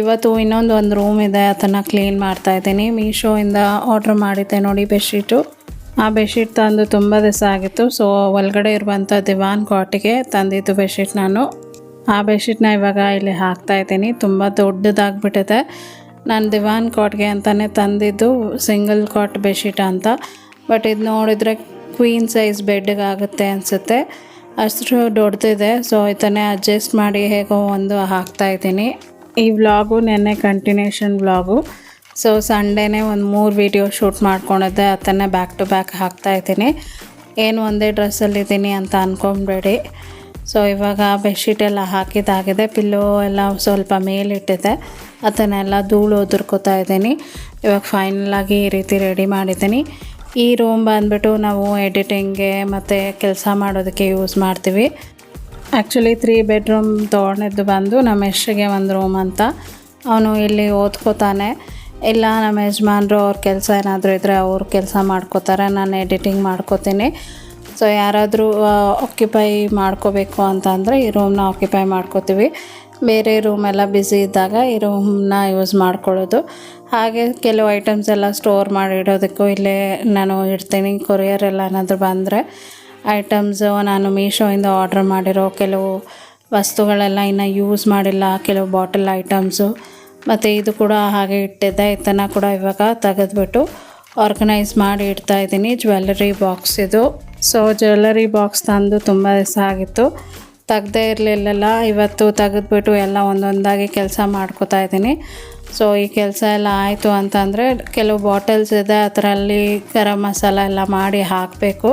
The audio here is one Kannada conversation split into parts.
ಇವತ್ತು ಇನ್ನೊಂದು ಒಂದು ರೂಮ್ ಇದೆ, ಅದನ್ನು ಕ್ಲೀನ್ ಮಾಡ್ತಾ ಇದ್ದೀನಿ. ಮೀಶೋಯಿಂದ ಆರ್ಡ್ರ್ ಮಾಡಿದ್ದೆ ನೋಡಿ ಬೆಡ್ಶೀಟು ಆ ಬೆಡ್ಶೀಟ್ ತಂದು ತುಂಬ ದಿವಸ ಆಗಿತ್ತು. ಸೊ ಒಳಗಡೆ ಇರುವಂಥ ದಿವಾನ್ ಕಾಟಿಗೆ ತಂದಿದ್ದು ಬೆಡ್ಶೀಟ್ ನಾನು. ಆ ಬೆಡ್ಶೀಟ್ನ ಇವಾಗ ಇಲ್ಲಿ ಹಾಕ್ತಾ ಇದ್ದೀನಿ. ತುಂಬ ದೊಡ್ಡದಾಗ್ಬಿಟ್ಟಿದೆ. ನಾನು ದಿವಾನ್ ಕಾಟ್ಗೆ ಅಂತಲೇ ತಂದಿದ್ದು ಸಿಂಗಲ್ ಕಾಟ್ ಬೆಡ್ಶೀಟ್ ಅಂತ. ಬಟ್ ಇದು ನೋಡಿದರೆ ಕ್ವೀನ್ ಸೈಜ್ ಬೆಡ್ಗೆ ಆಗುತ್ತೆ ಅನಿಸುತ್ತೆ. ಅಷ್ಟು ದೊಡ್ಡದಿದೆ ಸೊ ಇದನ್ನೇ ಅಡ್ಜಸ್ಟ್ ಮಾಡಿ ಹೇಗೋ ಒಂದು ಹಾಕ್ತಾ ಇದ್ದೀನಿ. ಈ ವ್ಲಾಗು ನೆನ್ನೆ ಕಂಟಿನ್ಯೂಷನ್ ವ್ಲಾಗು. ಸೊ ಸಂಡೇನೇ ಒಂದು ಮೂರು ವೀಡಿಯೋ ಶೂಟ್ ಮಾಡ್ಕೊಂಡಿದ್ದೆ. ಅದನ್ನೇ ಬ್ಯಾಕ್ ಟು ಬ್ಯಾಕ್ ಹಾಕ್ತಾ ಇದ್ದೀನಿ. ಏನು ಒಂದೇ ಡ್ರೆಸ್ಸಲ್ಲಿದ್ದೀನಿ ಅಂತ ಅಂದ್ಕೊಂಬೇಡಿ ಸೊ ಇವಾಗ ಬೆಡ್ಶೀಟ್ ಎಲ್ಲ ಹಾಕಿದ್ದಾಗಿದೆ. ಪಿಲ್ಲೋ ಎಲ್ಲ ಸ್ವಲ್ಪ ಮೇಲಿಟ್ಟಿದೆ. ಅದನ್ನೆಲ್ಲ ಧೂಳು ಉದುರ್ಕೋತಾ ಇದ್ದೀನಿ. ಇವಾಗ ಫೈನಲ್ ಆಗಿ ಈ ರೀತಿ ರೆಡಿ ಮಾಡಿದ್ದೀನಿ. ಈ ರೂಮ್ ಬಂದ್ಬಿಟ್ಟು ನಾವು ಎಡಿಟಿಂಗ್ಗೆ ಮತ್ತು ಕೆಲಸ ಮಾಡೋದಕ್ಕೆ ಯೂಸ್ ಮಾಡ್ತೀವಿ. ಆ್ಯಕ್ಚುಲಿ ತ್ರೀ ಬೆಡ್ರೂಮ್ ತೊಗೊಂಡಿದ್ದು ಬಂದು ನಮ್ಮ ಯಶ್ಗೆ ಒಂದು ರೂಮ್ ಅಂತ. ಅವನು ಇಲ್ಲಿ ಓದ್ಕೋತಾನೆ. ಇಲ್ಲ, ನಮ್ಮ ಯಜಮಾನ್ರು ಅವ್ರ ಕೆಲಸ ಏನಾದರೂ ಇದ್ದರೆ ಅವ್ರ ಕೆಲಸ ಮಾಡ್ಕೋತಾರೆ. ನಾನು ಎಡಿಟಿಂಗ್ ಮಾಡ್ಕೋತೀನಿ. ಸೊ ಯಾರಾದರೂ ಆಕ್ಯುಪೈ ಮಾಡ್ಕೋಬೇಕು ಅಂತಂದರೆ ಈ ರೂಮ್ನ ಆಕ್ಯುಪೈ ಮಾಡ್ಕೋತೀವಿ. ಬೇರೆ ರೂಮೆಲ್ಲ ಬ್ಯುಸಿ ಇದ್ದಾಗ ಈ ರೂಮ್ನ ಯೂಸ್ ಮಾಡ್ಕೊಳ್ಳೋದು. ಹಾಗೆ ಕೆಲವು ಐಟಮ್ಸ್ ಎಲ್ಲ ಸ್ಟೋರ್ ಮಾಡಿ ಇಡೋದಕ್ಕೂ ಇಲ್ಲೇ ನಾನು ಇಡ್ತೀನಿ. ಕೊರಿಯರ್ ಎಲ್ಲ ಏನಾದರೂ ಬಂದರೆ. ಐಟಮ್ಸು ನಾನು ಮೀಶೋಯಿಂದ ಆರ್ಡ್ರ್ ಮಾಡಿರೋ ಕೆಲವು ವಸ್ತುಗಳೆಲ್ಲ ಇನ್ನು ಯೂಸ್ ಮಾಡಿಲ್ಲ, ಕೆಲವು ಬಾಟಲ್ ಐಟಮ್ಸು ಮತ್ತು ಇದು ಕೂಡ ಹಾಗೆ ಇಟ್ಟಿದ್ದೆ. ಇದನ್ನು ಕೂಡ ಇವಾಗ ತೆಗೆದ್ಬಿಟ್ಟು ಆರ್ಗನೈಸ್ ಮಾಡಿ ಇಡ್ತಾ ಇದ್ದೀನಿ. ಜ್ಯುವೆಲ್ಲರಿ ಬಾಕ್ಸ್ ಇದು. ಸೊ ಜ್ಯುವೆಲ್ಲರಿ ಬಾಕ್ಸ್ ತಂದು ತುಂಬ ದಿವಸ ಆಗಿತ್ತು. ತೆಗ್ದೇ ಇರಲಿಲ್ಲಲ್ಲ. ಇವತ್ತು ತೆಗೆದ್ಬಿಟ್ಟು ಎಲ್ಲ ಒಂದೊಂದಾಗಿ ಕೆಲಸ ಮಾಡ್ಕೋತಾ ಇದ್ದೀನಿ. ಸೊ ಈ ಕೆಲಸ ಎಲ್ಲ ಆಯಿತು ಅಂತಂದರೆ ಕೆಲವು ಬಾಟಲ್ಸ್ ಇದೆ. ಅದರಲ್ಲಿ ಗರಂ ಮಸಾಲ ಎಲ್ಲ ಮಾಡಿ ಹಾಕಬೇಕು.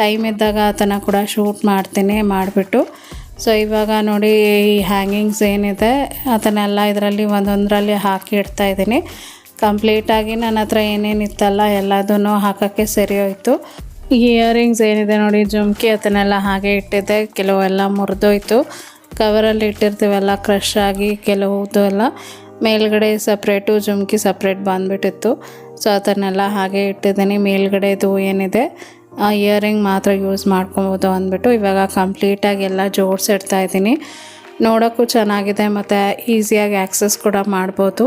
ಟೈಮ್ ಇದ್ದಾಗ ಅದನ್ನು ಕೂಡ ಶೂಟ್ ಮಾಡ್ತೀನಿ ಮಾಡಿಬಿಟ್ಟು. ಸೊ ಇವಾಗ ನೋಡಿ ಈ ಹ್ಯಾಂಗಿಂಗ್ಸ್ ಏನಿದೆ ಅದನ್ನೆಲ್ಲ ಇದರಲ್ಲಿ ಒಂದೊಂದರಲ್ಲಿ ಹಾಕಿ ಇಡ್ತಾ ಇದ್ದೀನಿ. ಕಂಪ್ಲೀಟಾಗಿ ನನ್ನ ಹತ್ರ ಏನೇನಿತ್ತಲ್ಲ ಎಲ್ಲದೂ ಹಾಕೋಕ್ಕೆ ಸರಿ ಹೋಯಿತು. ಇಯರಿಂಗ್ಸ್ ಏನಿದೆ ನೋಡಿ, ಜುಮ್ಕಿ ಅದನ್ನೆಲ್ಲ ಹಾಗೆ ಇಟ್ಟಿದ್ದೆ ಕೆಲವೆಲ್ಲ ಮುರಿದೋಯ್ತು. ಕವರಲ್ಲಿ ಇಟ್ಟಿರ್ತೀವಲ್ಲ ಕ್ರಶ್ ಆಗಿ ಕೆಲವುದು ಎಲ್ಲ. ಮೇಲ್ಗಡೆ ಸಪ್ರೇಟು ಜುಮ್ಕಿ ಸಪ್ರೇಟ್ ಬಂದುಬಿಟ್ಟಿತ್ತು. ಸೊ ಅದನ್ನೆಲ್ಲ ಹಾಗೆ ಇಟ್ಟಿದ್ದೀನಿ. ಮೇಲ್ಗಡೆದು ಏನಿದೆ ಇಯರಿಂಗ್ ಮಾತ್ರ ಯೂಸ್ ಮಾಡ್ಕೊಬೋದು ಅಂದ್ಬಿಟ್ಟು ಇವಾಗ ಕಂಪ್ಲೀಟಾಗಿ ಎಲ್ಲ ಜೋಡಿಸಿಡ್ತಾ ಇದ್ದೀನಿ. ನೋಡೋಕ್ಕೂ ಚೆನ್ನಾಗಿದೆ ಮತ್ತು ಈಸಿಯಾಗಿ ಆ್ಯಕ್ಸಸ್ ಕೂಡ ಮಾಡ್ಬೋದು.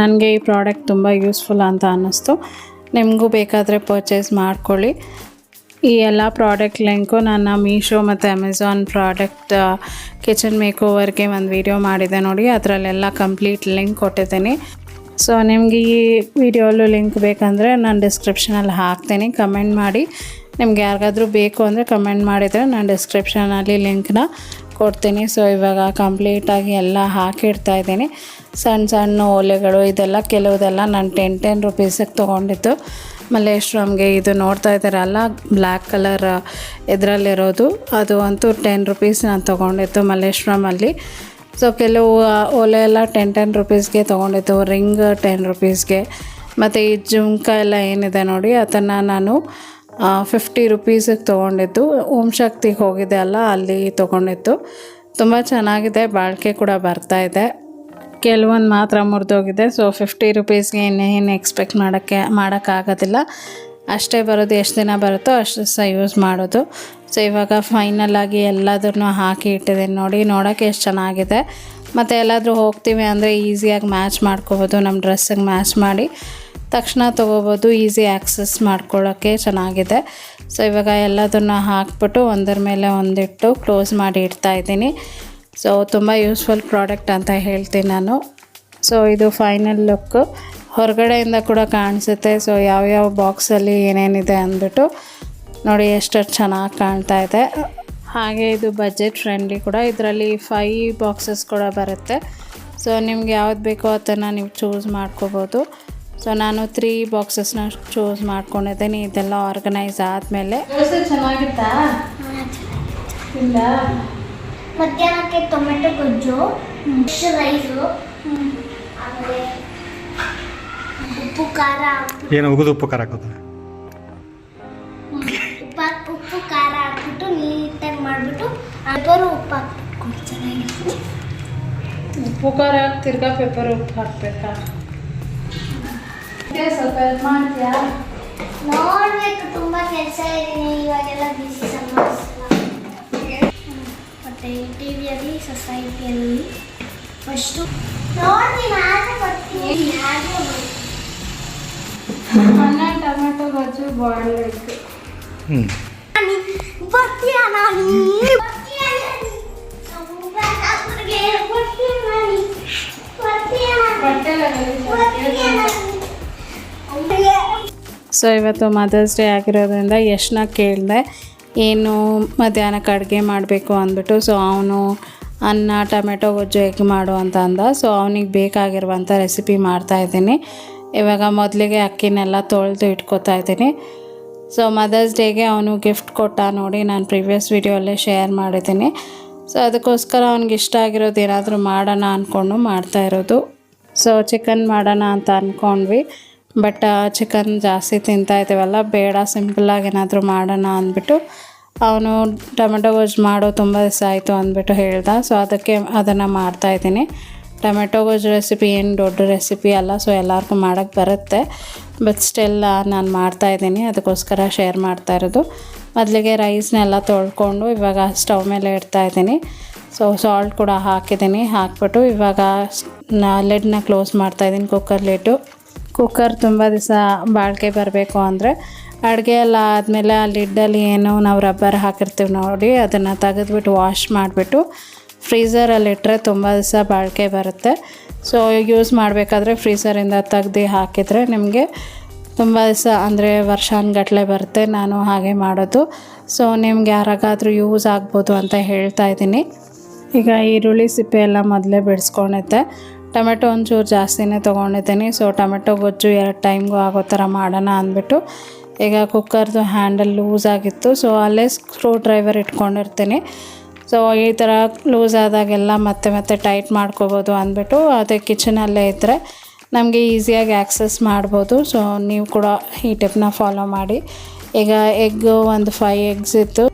ನನಗೆ ಈ ಪ್ರಾಡಕ್ಟ್ ತುಂಬ ಯೂಸ್ಫುಲ್ ಅಂತ ಅನ್ನಿಸ್ತು. ನಿಮಗೂ ಬೇಕಾದರೆ ಪರ್ಚೇಸ್ ಮಾಡ್ಕೊಳ್ಳಿ. ಈ ಎಲ್ಲ ಪ್ರಾಡಕ್ಟ್ ಲಿಂಕು ನನ್ನ ಮೀಶೋ ಮತ್ತು ಅಮೆಝಾನ್ ಪ್ರಾಡಕ್ಟ್ ಕಿಚನ್ ಮೇಕ್ ಓವರ್ಗೆ ಒಂದು ವಿಡಿಯೋ ಮಾಡಿದೆ ನೋಡಿ. ಅದರಲ್ಲೆಲ್ಲ ಕಂಪ್ಲೀಟ್ ಲಿಂಕ್ ಕೊಟ್ಟಿದ್ದೀನಿ. ಸೊ ನಿಮಗೆ ಈ ವಿಡಿಯೋಲ್ಲೂ ಲಿಂಕ್ ಬೇಕಂದರೆ ನಾನು ಡಿಸ್ಕ್ರಿಪ್ಷನಲ್ಲಿ ಹಾಕ್ತೀನಿ. ಕಮೆಂಟ್ ಮಾಡಿ. ನಿಮ್ಗೆ ಯಾರಿಗಾದರೂ ಬೇಕು ಅಂದರೆ ಕಮೆಂಟ್ ಮಾಡಿದರೆ ನಾನು ಡಿಸ್ಕ್ರಿಪ್ಷನಲ್ಲಿ ಲಿಂಕ್ನ ಕೊಡ್ತೀನಿ. ಸೊ ಇವಾಗ ಕಂಪ್ಲೀಟಾಗಿ ಎಲ್ಲ ಹಾಕಿಡ್ತಾ ಇದ್ದೀನಿ. ಸಣ್ಣ ಸಣ್ಣ ಓಲೆಗಳು ಇದೆಲ್ಲ ಕೆಲವುದೆಲ್ಲ ನಾನು ಟೆನ್ ಟೆನ್ ರುಪೀಸಿಗೆ ತೊಗೊಂಡಿದ್ದು. ಮಲ್ಲೇಶ್ವರಂಗೆ ಇದು ನೋಡ್ತಾ ಇದ್ದಾರಲ್ಲ ಬ್ಲ್ಯಾಕ್ ಕಲರ್ ಇದರಲ್ಲಿರೋದು. ಅದು ಅಂತೂ ಟೆನ್ ರುಪೀಸ್ ನಾನು ತೊಗೊಂಡಿದ್ದು ಮಲ್ಲೇಶ್ವರಮಲ್ಲಿ ಸೊ ಕೆಲವು ಓಲೆ ಎಲ್ಲ ಟೆನ್ ಟೆನ್ ರುಪೀಸ್ಗೆ ತೊಗೊಂಡಿದ್ದು ರಿಂಗ್ ಟೆನ್ ರುಪೀಸ್ಗೆ ಮತ್ತು ಈ ಜುಮ್ಕ ಎಲ್ಲ ಏನಿದೆ ನೋಡಿ, ಅದನ್ನು ನಾನು ಫಿಫ್ಟಿ ರುಪೀಸಿಗೆ ತೊಗೊಂಡಿದ್ದು. ಓಂ ಶಕ್ತಿಗೆ ಹೋಗಿದ್ದೆ ಅಲ್ಲ, ಅಲ್ಲಿ ತೊಗೊಂಡಿದ್ದು. ತುಂಬ ಚೆನ್ನಾಗಿದೆ, ಬಾಳಿಕೆ ಕೂಡ ಬರ್ತಾ ಇದೆ. ಕೆಲವೊಂದು ಮಾತ್ರ ಮುರಿದೋಗಿದೆ ಸೊ ಫಿಫ್ಟಿ ರುಪೀಸ್ಗೆ ಇನ್ನೇನು ಎಕ್ಸ್ಪೆಕ್ಟ್ ಮಾಡೋಕ್ಕೆ, ಮಾಡೋಕ್ಕಾಗೋದಿಲ್ಲ. ಅಷ್ಟೇ ಬರೋದು, ಎಷ್ಟು ದಿನ ಬರುತ್ತೋ ಅಷ್ಟು ಸಹ ಯೂಸ್ ಮಾಡೋದು. ಸೊ ಇವಾಗ ಫೈನಲ್ ಆಗಿ ಎಲ್ಲದನ್ನು ಹಾಕಿ ಇಟ್ಟಿದ್ದೀನಿ ನೋಡಿ ನೋಡೋಕ್ಕೆ ಎಷ್ಟು ಚೆನ್ನಾಗಿದೆ. ಮತ್ತು ಎಲ್ಲಾದರೂ ಹೋಗ್ತೀವಿ ಅಂದರೆ ಈಸಿಯಾಗಿ ಮ್ಯಾಚ್ ಮಾಡ್ಕೋಬೋದು ನಮ್ಮ ಡ್ರೆಸ್ಸಿಗೆ ಮ್ಯಾಚ್ ಮಾಡಿ. ತಕ್ಷಣ ತೊಗೋಬೋದು, ಈಸಿ ಆ್ಯಕ್ಸಸ್ ಮಾಡ್ಕೊಳ್ಳೋಕ್ಕೆ ಚೆನ್ನಾಗಿದೆ. ಸೊ ಇವಾಗ ಎಲ್ಲದನ್ನು ಹಾಕ್ಬಿಟ್ಟು ಒಂದರ ಮೇಲೆ ಒಂದಿಟ್ಟು ಕ್ಲೋಸ್ ಮಾಡಿ ಇಡ್ತಾ ಇದ್ದೀನಿ. ಸೊ ತುಂಬ ಯೂಸ್ಫುಲ್ ಪ್ರಾಡಕ್ಟ್ ಅಂತ ಹೇಳ್ತೀನಿ ನಾನು. ಸೊ ಇದು ಫೈನಲ್ ಲುಕ್. ಹೊರಗಡೆಯಿಂದ ಕೂಡ ಕಾಣಿಸುತ್ತೆ. ಸೊ ಯಾವ್ಯಾವ ಬಾಕ್ಸಲ್ಲಿ ಏನೇನಿದೆ ಅಂದ್ಬಿಟ್ಟು ನೋಡಿ ಎಷ್ಟು ಚೆನ್ನಾಗಿ ಕಾಣ್ತಾ ಇದೆ. ಹಾಗೆ ಇದು ಬಜೆಟ್ ಫ್ರೆಂಡ್ಲಿ ಕೂಡ ಇದರಲ್ಲಿ ಫೈ ಬಾಕ್ಸಸ್ ಕೂಡ ಬರುತ್ತೆ. ಸೊ ನಿಮ್ಗೆ ಯಾವ್ದು ಬೇಕೋ ಅದನ್ನು ನೀವು ಚೂಸ್ ಮಾಡ್ಕೋಬೋದು. ಸೊ ನಾನು ತ್ರೀ ಬಾಕ್ಸಸ್ನ ಚೂಸ್ ಮಾಡ್ಕೊಂಡಿದ್ದೀನಿ. ಇದೆಲ್ಲ ಆರ್ಗನೈಸ್ ಆದಮೇಲೆ ಚೆನ್ನಾಗಿತ್ತಾ? ಇಲ್ಲ ಮಧ್ಯಾಹ್ನಕ್ಕೆ ಟೊಮೆಟೊ ಗೊಜ್ಜು ಫಿಶ್ ರೈಸು ಆಮೇಲೆ ಉಪ್ಪು ಖಾರ. ಏನು ಉಗಿದು ಉಪ್ಪು ಖಾರ ಹಾಕೋದು? ಉಪ್ಪು ಹಾಕ್- ಉಪ್ಪು ಖಾರ ಹಾಕ್ಬಿಟ್ಟು ನೀಟಾಗಿ ಮಾಡಿಬಿಟ್ಟು ಅಲ್ಪರು ಉಪ್ಪು ಹಾಕ್ಬಿಟ್ಟು ಚೆನ್ನಾಗಿರುತ್ತೆ ಉಪ್ಪು ಖಾರ ಹಾಕಿ ತಿರ್ಗಾ ಪೆಪ್ಪರ್ ಉಪ್ಪು ಹಾಕ್ಬೇಕಾ? ಸ್ವಲ್ಪ ಹೆಲ್ಪ್ ಮಾಡ್ತೀಯಾ? ನೋಡ್ಬೇಕು ತುಂಬಾ ಕೆಲಸ ಇದೀನಿ ಇವಾಗೆಲ್ಲ ಬಿಸಿ ಸಮಸ್ಯೆ ಮತ್ತೆ ಟಿ ವಿಯಲ್ಲಿ ಸೊಸೈಟಿಯಲ್ಲಿ ಫಸ್ಟು ನೋಡಿ ಬರ್ತೀನಿ. ಅನ್ನ ಟೊಮೆಟೊ ಗೊಜ್ಜು ಬಾಯ್ಲ್ ಎಗ್ ನಾನಿ, ಬರ್ತೀಯ ನಾನಿ? ಬರ್ತೀಯ ನಾನಿ? ಸೌಭಾಗ್ಯಕ್ಕೆ ಬರ್ತೀಯ ಸೊ ಇವತ್ತು ಮದರ್ಸ್ ಡೇ ಆಗಿರೋದ್ರಿಂದ ಯಶ್ನ ಕೇಳಿದೆ, ಏನು ಮಧ್ಯಾಹ್ನಕ್ಕೆ ಅಡುಗೆ ಮಾಡಬೇಕು? ಅಂದ್ಬಿಟ್ಟು. ಸೊ ಅವನು ಅನ್ನ, ಟೊಮೆಟೊ, ಗೊಜ್ಜು ಎಗ್ ಮಾಡು ಅಂತ ಅಂದ. ಸೊ ಅವನಿಗೆ ಬೇಕಾಗಿರುವಂಥ ರೆಸಿಪಿ ಮಾಡ್ತಾಯಿದ್ದೀನಿ ಇವಾಗ ಮೊದಲಿಗೆ ಅಕ್ಕಿನೆಲ್ಲ ತೊಳೆದು ಇಟ್ಕೊತಾ ಇದ್ದೀನಿ. ಸೊ ಮದರ್ಸ್ ಡೇಗೆ ಅವನು ಗಿಫ್ಟ್ ಕೊಟ್ಟ ನೋಡಿ ನಾನು ಪ್ರಿವಿಯಸ್ ವಿಡಿಯೋಲ್ಲೇ ಶೇರ್ ಮಾಡಿದ್ದೀನಿ. ಸೊ ಅದಕ್ಕೋಸ್ಕರ ಅವ್ನಿಗೆ ಇಷ್ಟ ಆಗಿರೋದು ಏನಾದರೂ ಮಾಡೋಣ ಅಂದ್ಕೊಂಡು ಮಾಡ್ತಾ ಇರೋದು. ಸೊ ಚಿಕನ್ ಮಾಡೋಣ ಅಂತ ಅಂದ್ಕೊಂಡ್ವಿ ಬಟ್ ಚಿಕನ್ ಜಾಸ್ತಿ ತಿಂತಾ ಇದ್ದೀವಲ್ಲ, ಬೇಡ ಸಿಂಪಲ್ಲಾಗಿ ಏನಾದರೂ ಮಾಡೋಣ ಅಂದ್ಬಿಟ್ಟು ಅವನು ಟೊಮೆಟೊ ಗೊಜ್ಜು ಮಾಡೋ ತುಂಬ ದಿವಸ ಆಯಿತು ಅಂದ್ಬಿಟ್ಟು ಹೇಳ್ದ. ಸೊ ಅದಕ್ಕೆ ಅದನ್ನು ಮಾಡ್ತಾಯಿದ್ದೀನಿ ಟೊಮೆಟೊ ಗೊಜ್ಜು ರೆಸಿಪಿ ಏನು ದೊಡ್ಡ ರೆಸಿಪಿ ಅಲ್ಲ ಸೊ ಎಲ್ಲರಿಗೂ ಮಾಡೋಕ್ಕೆ ಬರುತ್ತೆ. ಬಟ್ ಸ್ಟಿಲ್ ನಾನು ಮಾಡ್ತಾ ಇದ್ದೀನಿ. ಅದಕ್ಕೋಸ್ಕರ ಶೇರ್ ಮಾಡ್ತಾ ಇರೋದು. ಮೊದಲಿಗೆ ರೈಸ್ನೆಲ್ಲ ತೊಳ್ಕೊಂಡು ಇವಾಗ ಸ್ಟವ್ ಮೇಲೆ ಇಡ್ತಾಯಿದ್ದೀನಿ ಸೊ ಸಾಲ್ಟ್ ಕೂಡ ಹಾಕಿದ್ದೀನಿ. ಹಾಕ್ಬಿಟ್ಟು ಇವಾಗ ಲಿಡ್ನ ಕ್ಲೋಸ್ ಮಾಡ್ತಾಯಿದ್ದೀನಿ ಕುಕ್ಕರ್ ಲಿಡ್ಡು ಕುಕ್ಕರ್ ತುಂಬ ದಿವಸ ಬಾಳಿಕೆ ಬರಬೇಕು ಅಂದರೆ ಅಡುಗೆ ಎಲ್ಲ ಆದಮೇಲೆ ಆ ಲಿಡ್ಡಲ್ಲಿ ಏನು ನಾವು ರಬ್ಬರ್ ಹಾಕಿರ್ತೀವಿ ನೋಡಿ, ಅದನ್ನು ತೆಗೆದ್ಬಿಟ್ಟು ವಾಶ್ ಮಾಡಿಬಿಟ್ಟು ಫ್ರೀಝರಲ್ಲಿ ಇಟ್ಟರೆ ತುಂಬ ದಿವಸ ಬಾಳಿಕೆ ಬರುತ್ತೆ. ಸೊ ಯೂಸ್ ಮಾಡಬೇಕಾದ್ರೆ ಫ್ರೀಝರಿಂದ ತೆಗ್ದು ಹಾಕಿದರೆ ನಿಮಗೆ ತುಂಬ ದಿವಸ ಅಂದರೆ ವರ್ಷಾನುಗಟ್ಲೆ ಬರುತ್ತೆ ನಾನು ಹಾಗೆ ಮಾಡೋದು. ಸೊ ನಿಮ್ಗೆ ಯಾರಿಗಾದ್ರೂ ಯೂಸ್ ಆಗ್ಬೋದು ಅಂತ ಹೇಳ್ತಾ ಇದ್ದೀನಿ. ಈಗ ಈರುಳ್ಳಿ ಸಿಪ್ಪೆ ಎಲ್ಲ ಮೊದಲೇ ಬಿಡಿಸ್ಕೊಂಡಿದ್ದೆ ಟೊಮೆಟೊ ಒಂಚೂರು ಜಾಸ್ತಿನೇ ತೊಗೊಂಡಿದ್ದೀನಿ. ಸೊ ಟೊಮೆಟೊ ಗೊಜ್ಜು ಎರಡು ಟೈಮ್ಗೂ ಆಗೋ ಥರ ಮಾಡೋಣ ಅಂದ್ಬಿಟ್ಟು ಈಗ ಕುಕ್ಕರ್ದು ಹ್ಯಾಂಡಲ್ ಲೂಸ್ ಆಗಿತ್ತು. ಸೊ ಅಲ್ಲೇ ಸ್ಕ್ರೂ ಡ್ರೈವರ್ ಇಟ್ಕೊಂಡಿರ್ತೀನಿ. ಸೊ ಈ ಥರ ಲೂಸ್ ಆದಾಗೆಲ್ಲ ಮತ್ತೆ ಮತ್ತೆ ಟೈಟ್ ಮಾಡ್ಕೋಬೋದು ಅಂದ್ಬಿಟ್ಟು ಅದೇ ಕಿಚನಲ್ಲೇ ಇದ್ದರೆ ನಮಗೆ ಈಸಿಯಾಗಿ ಆ್ಯಕ್ಸಸ್ ಮಾಡ್ಬೋದು. ಸೊ ನೀವು ಕೂಡ ಈ ಟಿಪ್ನ ಫಾಲೋ ಮಾಡಿ. ಈಗ ಎಗ್ಗು ಒಂದು ಫೈ ಎಗ್ಸ್ ಇತ್ತು.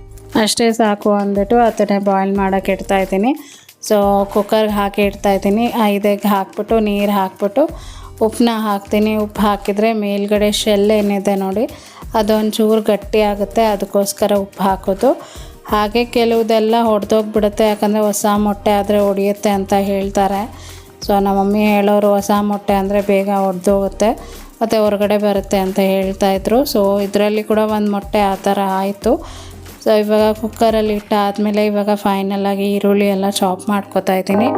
ಅಷ್ಟೇ ಸಾಕು ಅಂದ್ಬಿಟ್ಟು ಅದನ್ನೇ ಬಾಯ್ಲ್ ಮಾಡೋಕೆ ಇಡ್ತಾಯಿದ್ದೀನಿ ಸೊ ಕುಕ್ಕರ್ಗೆ ಹಾಕಿ ಇಡ್ತಾಯಿದ್ದೀನಿ ಐದಕ್ಕೆ ಹಾಕ್ಬಿಟ್ಟು, ನೀರು ಹಾಕ್ಬಿಟ್ಟು ಉಪ್ಪನ್ನ ಹಾಕ್ತೀನಿ. ಉಪ್ಪು ಹಾಕಿದರೆ ಮೇಲ್ಗಡೆ ಶೆಲ್ ಏನಿದೆ ನೋಡಿ ಅದೊಂಚೂರು ಗಟ್ಟಿ ಆಗುತ್ತೆ. ಅದಕ್ಕೋಸ್ಕರ ಉಪ್ಪು ಹಾಕೋದು. ಹಾಗೆ ಕೆಲವುದೆಲ್ಲ ಹೊಡೆದೋಗ್ಬಿಡುತ್ತೆ ಯಾಕಂದರೆ ಹೊಸ ಮೊಟ್ಟೆ ಆದರೆ ಒಡೆಯುತ್ತೆ ಅಂತ ಹೇಳ್ತಾರೆ. ಸೊ ನಮ್ಮ ಮಮ್ಮಿ ಹೇಳೋರು ಹೊಸ ಮೊಟ್ಟೆ ಅಂದರೆ ಬೇಗ ಒಡೆದೋಗುತ್ತೆ. ಮತ್ತು ಹೊರಗಡೆ ಬರುತ್ತೆ ಅಂತ ಹೇಳ್ತಾಯಿದ್ರು ಸೊ ಇದರಲ್ಲಿ ಕೂಡ ಒಂದು ಮೊಟ್ಟೆ ಆ ಥರ ಆಯಿತು. ಸೊ ಇವಾಗ ಕುಕ್ಕರಲ್ಲಿ ಇಟ್ಟಾದಮೇಲೆ ಇವಾಗ ಫೈನಲಾಗಿ ಈರುಳ್ಳಿ ಎಲ್ಲ ಚಾಪ್ ಮಾಡ್ಕೊತಾ ಇದ್ದೀನಿ.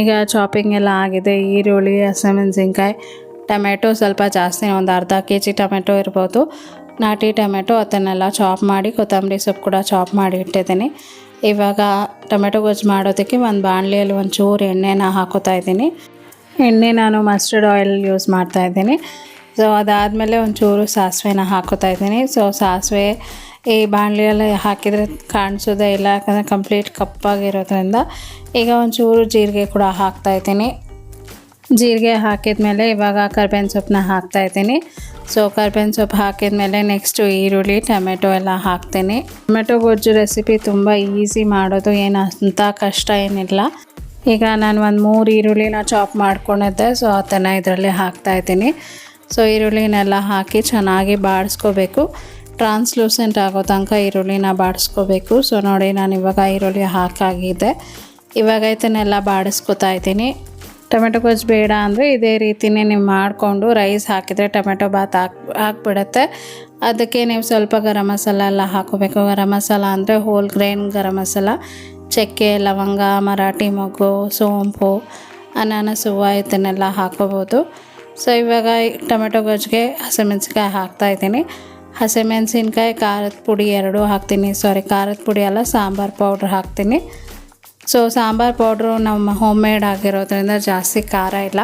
ಈಗ ಚಾಪಿಂಗ್ ಎಲ್ಲ ಆಗಿದೆ, ಈರುಳ್ಳಿ, ಹಸಿಮೆಣಸಿನ್ಕಾಯಿ, ಟೊಮೆಟೊ ಸ್ವಲ್ಪ ಜಾಸ್ತಿ, ಒಂದು ಅರ್ಧ ಕೆ ಜಿ ಟೊಮೆಟೊ ಇರ್ಬೋದು. ನಾಟಿ ಟೊಮೆಟೊ ಅದನ್ನೆಲ್ಲ ಚಾಪ್ ಮಾಡಿ, ಕೊತ್ತಂಬರಿ ಸೊಪ್ಪು ಕೂಡ ಚಾಪ್ ಮಾಡಿ ಇಟ್ಟಿದ್ದೀನಿ. ಇವಾಗ ಟೊಮೆಟೊ ಗೊಜ್ಜು ಮಾಡೋದಕ್ಕೆ ಒಂದು ಬಾಣಲಿಯಲ್ಲಿ ಒಂಚೂರು ಎಣ್ಣೆನ ಹಾಕೋತಾ ಇದ್ದೀನಿ. ಎಣ್ಣೆ ನಾನು ಮಸ್ಟರ್ಡ್ ಆಯಿಲ್ ಯೂಸ್ ಮಾಡ್ತಾ ಇದ್ದೀನಿ. ಸೊ ಅದಾದಮೇಲೆ ಒಂಚೂರು ಸಾಸಿವೆನ ಹಾಕೋತಾ ಇದ್ದೀನಿ. ಸೊ ಸಾಸಿವೆ ಈ ಬಾಣಲಿಯೆಲ್ಲ ಹಾಕಿದರೆ ಕಾಣಿಸೋದೇ ಇಲ್ಲ. ಯಾಕಂದರೆ ಕಂಪ್ಲೀಟ್ ಕಪ್ಪಾಗಿರೋದ್ರಿಂದ ಈಗ ಒಂಚೂರು ಜೀರಿಗೆ ಕೂಡ ಹಾಕ್ತಾ ಇದ್ದೀನಿ. ಜೀರಿಗೆ ಹಾಕಿದ್ಮೇಲೆ ಇವಾಗ ಕರ್ಬೇವಿನ ಸೊಪ್ಪನ್ನ ಹಾಕ್ತಾ ಇದ್ದೀನಿ. ಸೊ ಕರ್ಬೇವಿನ ಸೊಪ್ಪು ಹಾಕಿದ ಮೇಲೆ ನೆಕ್ಸ್ಟು ಈರುಳ್ಳಿ, ಟೊಮೆಟೊ ಎಲ್ಲ ಹಾಕ್ತೀನಿ. ಟೊಮೆಟೊ ಗೊಜ್ಜು ರೆಸಿಪಿ ತುಂಬ ಈಸಿ ಮಾಡೋದು, ಏನು ಅಂತ ಕಷ್ಟ ಏನಿಲ್ಲ. ಈಗ ನಾನು ಒಂದು ಮೂರು ಈರುಳ್ಳಿನ ಚಾಪ್ ಮಾಡ್ಕೊಂಡಿದ್ದೆ ಸೊ ಅದನ್ನು ಇದರಲ್ಲಿ ಹಾಕ್ತಾ ಇದ್ದೀನಿ. ಸೊ ಈರುಳ್ಳಿನೆಲ್ಲ ಹಾಕಿ ಚೆನ್ನಾಗಿ ಬಾಡಿಸ್ಕೋಬೇಕು ಟ್ರಾನ್ಸ್ಲೂಸೆಂಟ್ ಆಗೋ ತನಕ ಈರುಳ್ಳಿನ ಬಾಡಿಸ್ಕೋಬೇಕು. ಸೊ ನೋಡಿ, ನಾನು ಇವಾಗ ಈರುಳ್ಳಿ ಹಾಕಾಗಿದೆ. ಇವಾಗ ಇದನ್ನೆಲ್ಲ ಬಾಡಿಸ್ಕೊತಾ ಇದ್ದೀನಿ. ಟೊಮೆಟೊ ಗೊಜ್ಜು ಬೇಡ ಅಂದರೆ ಇದೇ ರೀತಿನೇ ನೀವು ಮಾಡಿಕೊಂಡು ರೈಸ್ ಹಾಕಿದರೆ ಟೊಮೆಟೊ ಬಾತ್ ಹಾಕಿ, ಹಾಕ್ಬಿಡುತ್ತೆ. ಅದಕ್ಕೆ ನೀವು ಸ್ವಲ್ಪ ಗರಂ ಮಸಾಲ ಎಲ್ಲ ಹಾಕೋಬೇಕು. ಗರಂ ಮಸಾಲ ಅಂದರೆ ಹೋಲ್ ಗ್ರೈನ್ ಗರಂ ಮಸಾಲ. ಚಕ್ಕೆ, ಲವಂಗ, ಮರಾಠಿ ಮೊಗ್ಗು, ಸೋಂಪು, ಅನಾನಸ್, ಹೂವು ಇದನ್ನೆಲ್ಲ ಹಾಕೋಬೋದು. ಸೊ ಇವಾಗ ಟೊಮೆಟೊ ಗೊಜ್ಜಿಗೆ ಹಸಿಮೆಣ್ಸಿನ್ಕಾಯಿ ಹಾಕ್ತಾಯಿದ್ದೀನಿ ಹಸಿಮೆಣಸಿನ್ಕಾಯಿ, ಖಾರದ ಪುಡಿ ಎರಡೂ ಹಾಕ್ತೀನಿ. ಸಾರಿ ಖಾರದ ಪುಡಿ ಅಲ್ಲ, ಸಾಂಬಾರು ಪೌಡ್ರ್ ಹಾಕ್ತೀನಿ. ಸೊ ಸಾಂಬಾರು ಪೌಡ್ರು ನಮ್ಮ ಹೋಮ್ ಮೇಡ್ ಆಗಿರೋದ್ರಿಂದ ಜಾಸ್ತಿ ಖಾರ ಇಲ್ಲ.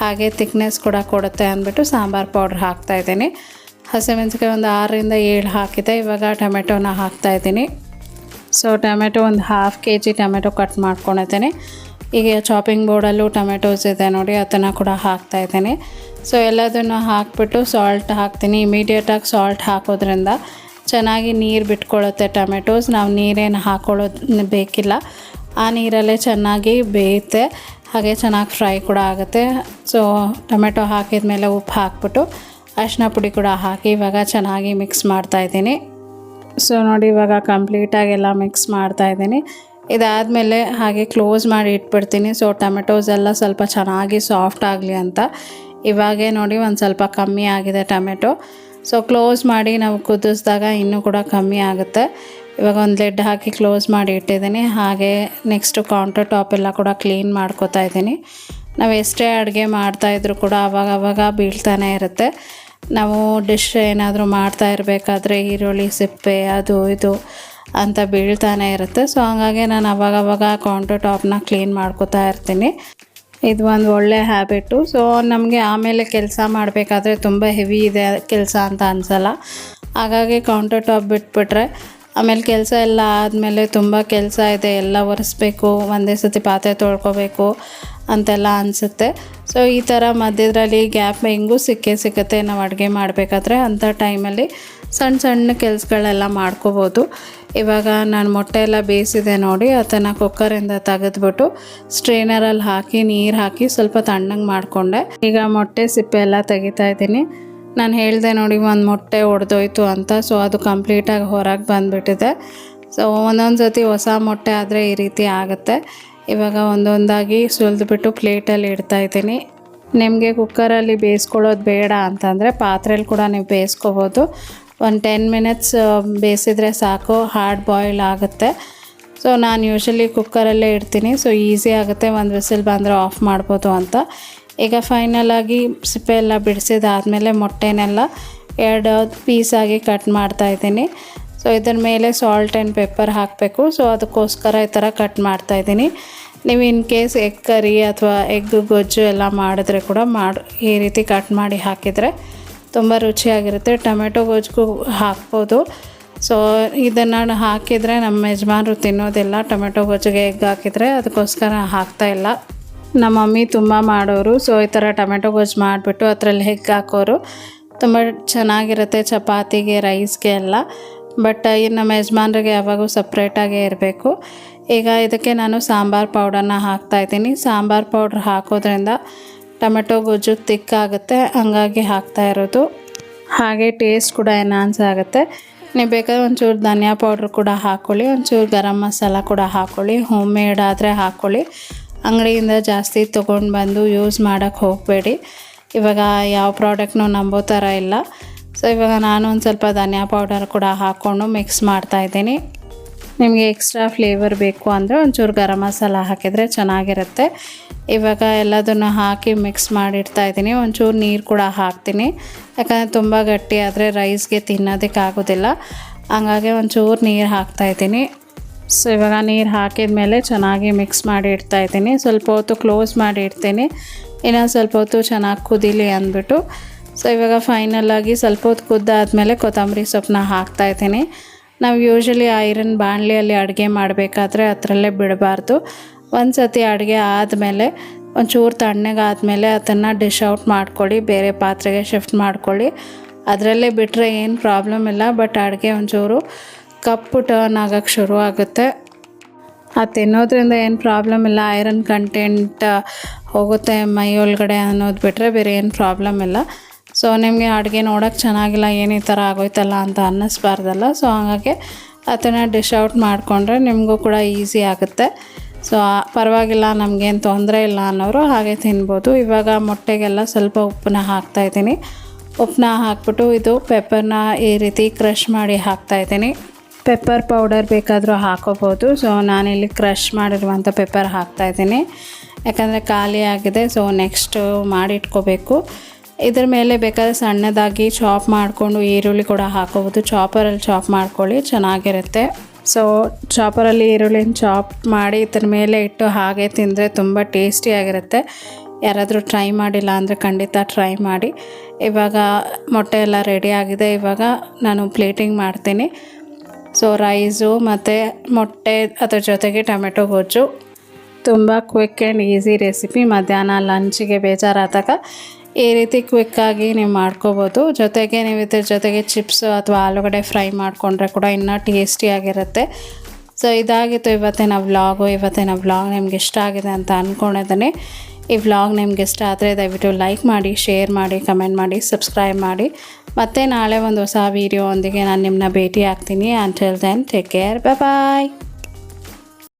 ಹಾಗೆ ತಿಕ್ನೆಸ್ ಕೂಡ ಕೊಡುತ್ತೆ ಅಂದ್ಬಿಟ್ಟು ಸಾಂಬಾರು ಪೌಡ್ರ್ ಹಾಕ್ತಾಯಿದ್ದೀನಿ ಹಸಿಮೆಣಸಿನ್ಕಾಯಿ ಒಂದು ಆರರಿಂದ ಏಳು ಹಾಕಿದೆ. ಇವಾಗ ಟೊಮೆಟೊನ ಹಾಕ್ತಾಯಿದ್ದೀನಿ ಸೊ ಟೊಮೆಟೊ ಒಂದು half K G tomato cut ಮಾಡ್ಕೊಂಡಿದ್ದೀನಿ ಈಗ ಚಾಪಿಂಗ್ ಬೋರ್ಡಲ್ಲೂ ಟೊಮೆಟೊಸ್ ಇದೆ ನೋಡಿ, ಅದನ್ನು ಕೂಡ ಹಾಕ್ತಾ ಇದ್ದೀನಿ. ಸೊ ಎಲ್ಲದನ್ನು ಹಾಕ್ಬಿಟ್ಟು ಸಾಲ್ಟ್ ಹಾಕ್ತೀನಿ. ಇಮಿಡಿಯೇಟಾಗಿ ಸಾಲ್ಟ್ ಹಾಕೋದ್ರಿಂದ ಚೆನ್ನಾಗಿ ನೀರು ಬಿಟ್ಕೊಳ್ಳುತ್ತೆ ಟೊಮೆಟೋಸ್ ನಾವು ನೀರೇನು ಹಾಕೊಳ್ಳೋದು ಬೇಕಿಲ್ಲ. ಆ ನೀರಲ್ಲೇ ಚೆನ್ನಾಗಿ ಬೇಯುತ್ತೆ. ಹಾಗೆ ಚೆನ್ನಾಗಿ ಫ್ರೈ ಕೂಡ ಆಗುತ್ತೆ. ಸೊ ಟೊಮೆಟೊ ಹಾಕಿದ ಮೇಲೆ ಉಪ್ಪು ಹಾಕ್ಬಿಟ್ಟು ಅರಿಶಿನ ಪುಡಿ ಕೂಡ ಹಾಕಿ ಇವಾಗ ಚೆನ್ನಾಗಿ ಮಿಕ್ಸ್ ಮಾಡ್ತಾಯಿದ್ದೀನಿ ಸೊ ನೋಡಿ ಇವಾಗ ಕಂಪ್ಲೀಟಾಗಿ ಎಲ್ಲ ಮಿಕ್ಸ್ ಮಾಡ್ತಾ ಇದ್ದೀನಿ. ಇದಾದಮೇಲೆ ಹಾಗೆ ಕ್ಲೋಸ್ ಮಾಡಿ ಇಟ್ಬಿಡ್ತೀನಿ. ಸೊ ಟೊಮೆಟೋಸ್ ಎಲ್ಲ ಸ್ವಲ್ಪ ಚೆನ್ನಾಗಿ ಸಾಫ್ಟ್ ಆಗಲಿ ಅಂತ. ಇವಾಗೇ ನೋಡಿ ಒಂದು ಸ್ವಲ್ಪ ಕಮ್ಮಿ ಆಗಿದೆ ಟೊಮೆಟೊ. ಸೊ ಕ್ಲೋಸ್ ಮಾಡಿ ನಾವು ಕುದಿಸಿದಾಗ ಇನ್ನೂ ಕೂಡ ಕಮ್ಮಿ ಆಗುತ್ತೆ. ಇವಾಗ ಒಂದು ಲೆಡ್ ಹಾಕಿ ಕ್ಲೋಸ್ ಮಾಡಿ ಇಟ್ಟಿದ್ದೀನಿ. ಹಾಗೆ ನೆಕ್ಸ್ಟು ಕೌಂಟರ್ ಟಾಪ್ ಎಲ್ಲ ಕೂಡ ಕ್ಲೀನ್ ಮಾಡ್ಕೋತಾ ಇದ್ದೀನಿ. ನಾವು ಎಷ್ಟೇ ಅಡುಗೆ ಮಾಡ್ತಾಯಿದ್ರು ಕೂಡ ಅವಾಗ ಅವಾಗ ಬೀಳ್ತಾನೆ ಇರುತ್ತೆ. ನಾವು ಡಿಶ್ ಏನಾದರೂ ಮಾಡ್ತಾ ಇರಬೇಕಾದ್ರೆ ಈರುಳ್ಳಿ, ಸಿಪ್ಪೆ, ಅದು ಇದು ಅಂತ ಬೀಳ್ತಾನೆ ಇರುತ್ತೆ. ಸೊ ಹಂಗಾಗಿ ನಾನು ಅವಾಗವಾಗ ಕೌಂಟರ್ ಟಾಪ್ನ ಕ್ಲೀನ್ ಮಾಡ್ಕೋತಾ ಇರ್ತೀನಿ. ಇದು ಒಂದು ಒಳ್ಳೆ ಹ್ಯಾಬಿಟ್ಟು ಸೊ ನಮಗೆ ಆಮೇಲೆ ಕೆಲಸ ಮಾಡಬೇಕಾದ್ರೆ ತುಂಬ ಹೆವಿ ಇದೆ ಕೆಲಸ ಅಂತ ಅನಿಸಲ್ಲ. ಹಾಗಾಗಿ ಕೌಂಟರ್ ಟಾಪ್ ಬಿಟ್ಬಿಟ್ರೆ, ಆಮೇಲೆ ಕೆಲಸ ಎಲ್ಲ ಆದಮೇಲೆ ತುಂಬ ಕೆಲಸ ಇದೆ, ಎಲ್ಲ ಒರೆಸ್ಬೇಕು, ಒಂದೇ ಸತಿ ಪಾತ್ರೆ ತೊಳ್ಕೊಬೇಕು ಅಂತೆಲ್ಲ ಅನಿಸುತ್ತೆ. ಸೊ ಈ ಥರ ಮಧ್ಯದಲ್ಲಿ ಗ್ಯಾಪ್ ಹೆಂಗೂ ಸಿಕ್ಕೇ ಸಿಗುತ್ತೆ ನಾವು ಅಡುಗೆ ಮಾಡಬೇಕಾದ್ರೆ ಅಂಥ ಟೈಮಲ್ಲಿ ಸಣ್ಣ ಸಣ್ಣ ಕೆಲಸಗಳೆಲ್ಲ ಮಾಡ್ಕೋಬೋದು. ಇವಾಗ ನಾನು ಮೊಟ್ಟೆ ಎಲ್ಲ ಬೇಯಿಸಿದೆ ನೋಡಿ, ಅದನ್ನು ಕುಕ್ಕರಿಂದ ತೆಗೆದ್ಬಿಟ್ಟು ಸ್ಟ್ರೈನರಲ್ಲಿ ಹಾಕಿ, ನೀರು ಹಾಕಿ ಸ್ವಲ್ಪ ತಣ್ಣಗೆ ಮಾಡಿಕೊಂಡೆ. ಈಗ ಮೊಟ್ಟೆ ಸಿಪ್ಪೆ ಎಲ್ಲ ತೆಗಿತಾ ಇದ್ದೀನಿ. ನಾನು ಹೇಳಿದೆ ನೋಡಿ, ಒಂದು ಮೊಟ್ಟೆ ಒಡೆದೋಯ್ತು ಅಂತ ಸೊ ಅದು ಕಂಪ್ಲೀಟಾಗಿ ಹೊರಗೆ ಬಂದುಬಿಟ್ಟಿದೆ. ಸೊ ಒಂದೊಂದು ಸತಿ ಹೊಸ ಮೊಟ್ಟೆ ಆದರೆ ಈ ರೀತಿ ಆಗುತ್ತೆ. ಇವಾಗ ಒಂದೊಂದಾಗಿ ಸುಲಿದ್ಬಿಟ್ಟು ಪ್ಲೇಟಲ್ಲಿ ಇಡ್ತಾ ಇದ್ದೀನಿ. ನಿಮಗೆ ಕುಕ್ಕರಲ್ಲಿ ಬೇಯಿಸ್ಕೊಳ್ಳೋದು ಬೇಡ ಅಂತಂದರೆ ಪಾತ್ರೆಯಲ್ಲಿ ಕೂಡ ನೀವು ಬೇಯಿಸ್ಕೋಬೋದು. ಒಂದು ಟೆನ್ ಮಿನಿಟ್ಸ್ ಬೇಯಿಸಿದ್ರೆ ಸಾಕು, ಹಾರ್ಡ್ ಬಾಯ್ಲ್ ಆಗುತ್ತೆ. ಸೊ ನಾನು ಯೂಶ್ವಲಿ ಕುಕ್ಕರಲ್ಲೇ ಇಡ್ತೀನಿ. ಸೊ ಈಸಿ ಆಗುತ್ತೆ. ಒಂದು ವಿಸಿಲ್ ಬಂದರೆ ಆಫ್ ಮಾಡ್ಬೋದು ಅಂತ. ಈಗ ಫೈನಲಾಗಿ ಸಿಪ್ಪೆ ಎಲ್ಲ ಬಿಡಿಸಿದಾದಮೇಲೆ ಮೊಟ್ಟೆನೆಲ್ಲ ಎರಡು ಪೀಸಾಗಿ ಕಟ್ ಮಾಡ್ತಾ ಇದ್ದೀನಿ. ಸೊ ಇದರ ಮೇಲೆ ಸಾಲ್ಟ್ ಆ್ಯಂಡ್ ಪೆಪ್ಪರ್ ಹಾಕಬೇಕು. ಸೊ ಅದಕ್ಕೋಸ್ಕರ ಈ ಥರ ಕಟ್ ಮಾಡ್ತಾ ಇದ್ದೀನಿ. ನೀವು ಇನ್ ಕೇಸ್ ಎಗ್ ಕರಿ ಅಥವಾ ಎಗ್ ಗೊಜ್ಜು ಎಲ್ಲ ಮಾಡಿದ್ರೆ ಕೂಡ ಮಾಡಿ, ಈ ರೀತಿ ಕಟ್ ಮಾಡಿ ಹಾಕಿದರೆ ತುಂಬ ರುಚಿಯಾಗಿರುತ್ತೆ. ಟೊಮೆಟೊ ಗೊಜ್ಜಿಗೂ ಹಾಕ್ಬೋದು. ಸೊ ಇದನ್ನು ಹಾಕಿದರೆ ನಮ್ಮ ಯಜಮಾನರು ತಿನ್ನೋದಿಲ್ಲ. ಟೊಮೆಟೊ ಗೊಜ್ಜಿಗೆ ಎಗ್ ಹಾಕಿದರೆ ಅದಕ್ಕೋಸ್ಕರ ಹಾಕ್ತಾ ಇಲ್ಲ. ನಮ್ಮ ಮಮ್ಮಿ ತುಂಬ ಮಾಡೋರು. ಸೊ ಈ ಥರ ಟೊಮೆಟೊ ಗೊಜ್ಜು ಮಾಡಿಬಿಟ್ಟು ಅದರಲ್ಲಿ ಹೆಗ್ ಹಾಕೋರು. ತುಂಬ ಚೆನ್ನಾಗಿರುತ್ತೆ ಚಪಾತಿಗೆ, ರೈಸ್ಗೆ ಎಲ್ಲ. ಬಟ್ ಈ ನಮ್ಮ ಯಜಮಾನ್ರಿಗೆ ಯಾವಾಗೂ ಸಪ್ರೇಟಾಗೇ ಇರಬೇಕು. ಈಗ ಇದಕ್ಕೆ ನಾನು ಸಾಂಬಾರು ಪೌಡರ್ನ ಹಾಕ್ತಾಯಿದ್ದೀನಿ ಸಾಂಬಾರು ಪೌಡ್ರ್ ಹಾಕೋದ್ರಿಂದ ಟೊಮೆಟೊ ಗೊಜ್ಜು ತಿಕ್ಕಾಗುತ್ತೆ, ಹಂಗಾಗಿ ಹಾಕ್ತಾ ಇರೋದು. ಹಾಗೆ ಟೇಸ್ಟ್ ಕೂಡ ಎನ್ಹಾನ್ಸ್ ಆಗುತ್ತೆ. ನೀವು ಬೇಕಾದ್ರೆ ಒಂಚೂರು ಧನಿಯಾ ಪೌಡ್ರ್ ಕೂಡ ಹಾಕ್ಕೊಳ್ಳಿ ಒಂಚೂರು ಗರಂ ಮಸಾಲ ಕೂಡ ಹಾಕ್ಕೊಳ್ಳಿ ಹೋಮ್ ಮೇಡ್ ಆದರೆ ಹಾಕ್ಕೊಳ್ಳಿ ಅಂಗಡಿಯಿಂದ ಜಾಸ್ತಿ ತೊಗೊಂಡು ಬಂದು ಯೂಸ್ ಮಾಡೋಕ್ಕೆ ಹೋಗಬೇಡಿ. ಇವಾಗ ಯಾವ ಪ್ರಾಡಕ್ಟ್ನು ನಂಬೋ ಥರ ಇಲ್ಲ. ಸೊ ಇವಾಗ ನಾನು ಒಂದು ಸ್ವಲ್ಪ ಧನಿಯಾ ಪೌಡರ್ ಕೂಡ ಹಾಕ್ಕೊಂಡು ಮಿಕ್ಸ್ ಮಾಡ್ತಾಯಿದ್ದೀನಿ ನಿಮಗೆ ಎಕ್ಸ್ಟ್ರಾ ಫ್ಲೇವರ್ ಬೇಕು ಅಂದರೆ ಒಂಚೂರು ಗರಂ ಮಸಾಲ ಹಾಕಿದರೆ ಚೆನ್ನಾಗಿರುತ್ತೆ. ಇವಾಗ ಎಲ್ಲದನ್ನು ಹಾಕಿ ಮಿಕ್ಸ್ ಮಾಡಿಡ್ತಾ ಇದ್ದೀನಿ. ಒಂಚೂರು ನೀರು ಕೂಡ ಹಾಕ್ತೀನಿ. ಯಾಕಂದರೆ ತುಂಬ ಗಟ್ಟಿ ಆದರೆ ರೈಸ್ಗೆ ತಿನ್ನೋದಕ್ಕಾಗೋದಿಲ್ಲ ಹಂಗಾಗಿ ಒಂಚೂರು ನೀರು ಹಾಕ್ತಾಯಿದ್ದೀನಿ ಸೊ ಇವಾಗ ನೀರು ಹಾಕಿದ ಮೇಲೆ ಚೆನ್ನಾಗಿ ಮಿಕ್ಸ್ ಮಾಡಿ ಇಡ್ತಾ ಇದ್ದೀನಿ. ಸ್ವಲ್ಪ ಹೊತ್ತು ಕ್ಲೋಸ್ ಮಾಡಿ ಇಡ್ತೀನಿ ಇನ್ನೊಂದು ಸ್ವಲ್ಪ ಹೊತ್ತು ಚೆನ್ನಾಗಿ ಕುದೀಲಿ ಅಂದ್ಬಿಟ್ಟು. ಸೊ ಇವಾಗ ಆಗಿ ಸ್ವಲ್ಪ ಹೊತ್ತು ಕುದ್ದಾದ್ಮೇಲೆ ಕೊತ್ತಂಬರಿ ಸೊಪ್ಪನ್ನ ಹಾಕ್ತಾ ಇದ್ದೀನಿ. ನಾವು ಯೂಶ್ವಲಿ ಐರನ್ ಬಾಣಲಿಯಲ್ಲಿ ಅಡುಗೆ ಮಾಡಬೇಕಾದ್ರೆ ಅದರಲ್ಲೇ ಬಿಡಬಾರ್ದು. ಒಂದು ಸತಿ ಅಡುಗೆ ಆದಮೇಲೆ ಒಂಚೂರು ತಣ್ಣಗಾದಮೇಲೆ ಅದನ್ನು ಡಿಶ್ ಔಟ್ ಮಾಡ್ಕೊಳ್ಳಿ, ಬೇರೆ ಪಾತ್ರೆಗೆ ಶಿಫ್ಟ್ ಮಾಡ್ಕೊಳ್ಳಿ. ಅದರಲ್ಲೇ ಬಿಟ್ಟರೆ ಏನು ಪ್ರಾಬ್ಲಮ್ ಇಲ್ಲ ಬಟ್ ಅಡುಗೆ ಒಂಚೂರು ಕಪ್ಪು ಟರ್ನ್ ಆಗೋಕ್ಕೆ ಶುರು ಆಗುತ್ತೆ. ಅದು ತಿನ್ನೋದ್ರಿಂದ ಏನು ಪ್ರಾಬ್ಲಮ್ ಇಲ್ಲ, ಐರನ್ ಕಂಟೆಂಟ್ ಹೋಗುತ್ತೆ ಮೈ ಒಳಗಡೆ ಅನ್ನೋದು ಬಿಟ್ಟರೆ ಬೇರೆ ಏನು ಪ್ರಾಬ್ಲಮ್ ಇಲ್ಲ. ಸೊ ನಿಮಗೆ ಅಡುಗೆ ನೋಡೋಕ್ಕೆ ಚೆನ್ನಾಗಿಲ್ಲ, ಏನು ಈ ಥರ ಆಗೋಯ್ತಲ್ಲ ಅಂತ ಅನ್ನಿಸ್ಬಾರ್ದಲ್ಲ. ಸೊ ಹಾಗಾಗಿ ಅದನ್ನು ಡಿಶ್ ಔಟ್ ಮಾಡಿಕೊಂಡ್ರೆ ನಿಮಗೂ ಕೂಡ ಈಸಿ ಆಗುತ್ತೆ. ಸೊ ಪರವಾಗಿಲ್ಲ, ನಮಗೇನು ತೊಂದರೆ ಇಲ್ಲ ಅನ್ನೋರು ಹಾಗೆ ತಿನ್ಬೋದು. ಇವಾಗ ಮೊಟ್ಟೆಗೆಲ್ಲ ಸ್ವಲ್ಪ ಉಪ್ಪನ್ನ ಹಾಕ್ತಾಯಿದ್ದೀನಿ ಉಪ್ಪನ್ನ ಹಾಕ್ಬಿಟ್ಟು ಇದು ಪೆಪ್ಪರ್ನ ಈ ರೀತಿ ಕ್ರಷ್ ಮಾಡಿ ಹಾಕ್ತಾಯಿದ್ದೀನಿ ಪೆಪ್ಪರ್ ಪೌಡರ್ ಬೇಕಾದರೂ ಹಾಕೋಬೋದು. ಸೊ, ನಾನಿಲ್ಲಿ ಕ್ರಷ್ ಮಾಡಿರುವಂಥ ಪೆಪ್ಪರ್ ಹಾಕ್ತಾಯಿದ್ದೀನಿ ಯಾಕಂದರೆ ಖಾಲಿ ಆಗಿದೆ ಸೊ ನೆಕ್ಸ್ಟು ಮಾಡಿಟ್ಕೋಬೇಕು. ಇದ್ರ ಮೇಲೆ ಬೇಕಾದ್ರೆ ಸಣ್ಣದಾಗಿ ಚಾಪ್ ಮಾಡಿಕೊಂಡು ಈರುಳ್ಳಿ ಕೂಡ ಹಾಕೋಬೋದು. ಚಾಪರಲ್ಲಿ ಚಾಪ್ ಮಾಡ್ಕೊಳ್ಳಿ, ಚೆನ್ನಾಗಿರುತ್ತೆ. ಸೊ ಚಾಪರಲ್ಲಿ ಈರುಳ್ಳಿನ ಚಾಪ್ ಮಾಡಿ ಇದ್ರ ಮೇಲೆ ಇಟ್ಟು ಹಾಗೆ ತಿಂದರೆ ತುಂಬ ಟೇಸ್ಟಿಯಾಗಿರುತ್ತೆ ಯಾರಾದರೂ ಟ್ರೈ ಮಾಡಿಲ್ಲ ಅಂದರೆ ಖಂಡಿತ ಟ್ರೈ ಮಾಡಿ. ಇವಾಗ ಮೊಟ್ಟೆ ಎಲ್ಲ ರೆಡಿ ಆಗಿದೆ. ಇವಾಗ ನಾನು ಪ್ಲೇಟಿಂಗ್ ಮಾಡ್ತೀನಿ. ಸೊ ರೈಸು ಮತ್ತು ಮೊಟ್ಟೆ ಅದ್ರ ಜೊತೆಗೆ ಟೊಮೆಟೊ ಗೊಜ್ಜು. ತುಂಬ ಕ್ವಿಕ್ ಆ್ಯಂಡ್ ಈಸಿ ರೆಸಿಪಿ ಮಧ್ಯಾಹ್ನ ಲಂಚಿಗೆ ಬೇಜಾರಾದಾಗ. ಈ ರೀತಿ ಕ್ವಿಕ್ಕಾಗಿ ನೀವು ಮಾಡ್ಕೋಬೋದು. ಜೊತೆಗೆ ನೀವು ಇದ್ರ ಜೊತೆಗೆ ಚಿಪ್ಸ್ ಅಥವಾ ಆಲೂಗಡ್ಡೆ ಫ್ರೈ ಮಾಡಿಕೊಂಡ್ರೆ ಕೂಡ ಇನ್ನೂ ಟೇಸ್ಟಿಯಾಗಿರುತ್ತೆ ಸೊ ಇದಾಗಿತ್ತು ಇವತ್ತಿನ ವ್ಲಾಗು ಇವತ್ತಿನ ವ್ಲಾಗ್ ನಿಮ್ಗೆ ಇಷ್ಟ ಆಗಿದೆ ಅಂತ ಅಂದ್ಕೊಂಡಿದ್ದೀನಿ ಈ ವ್ಲಾಗ್ ನಿಮ್ಗೆ ಇಷ್ಟ ಆದರೆ ದಯವಿಟ್ಟು ಲೈಕ್ ಮಾಡಿ ಶೇರ್ ಮಾಡಿ ಕಮೆಂಟ್ ಮಾಡಿ ಸಬ್ಸ್ಕ್ರೈಬ್ ಮಾಡಿ. ಮತ್ತೆ ನಾಳೆ ಒಂದು ಹೊಸ ವೀಡಿಯೋ ಒಂದಿಗೆ ನಾನು ನಿಮ್ಮನ್ನ ಭೇಟಿ ಆಗ್ತೀನಿ until then take care bye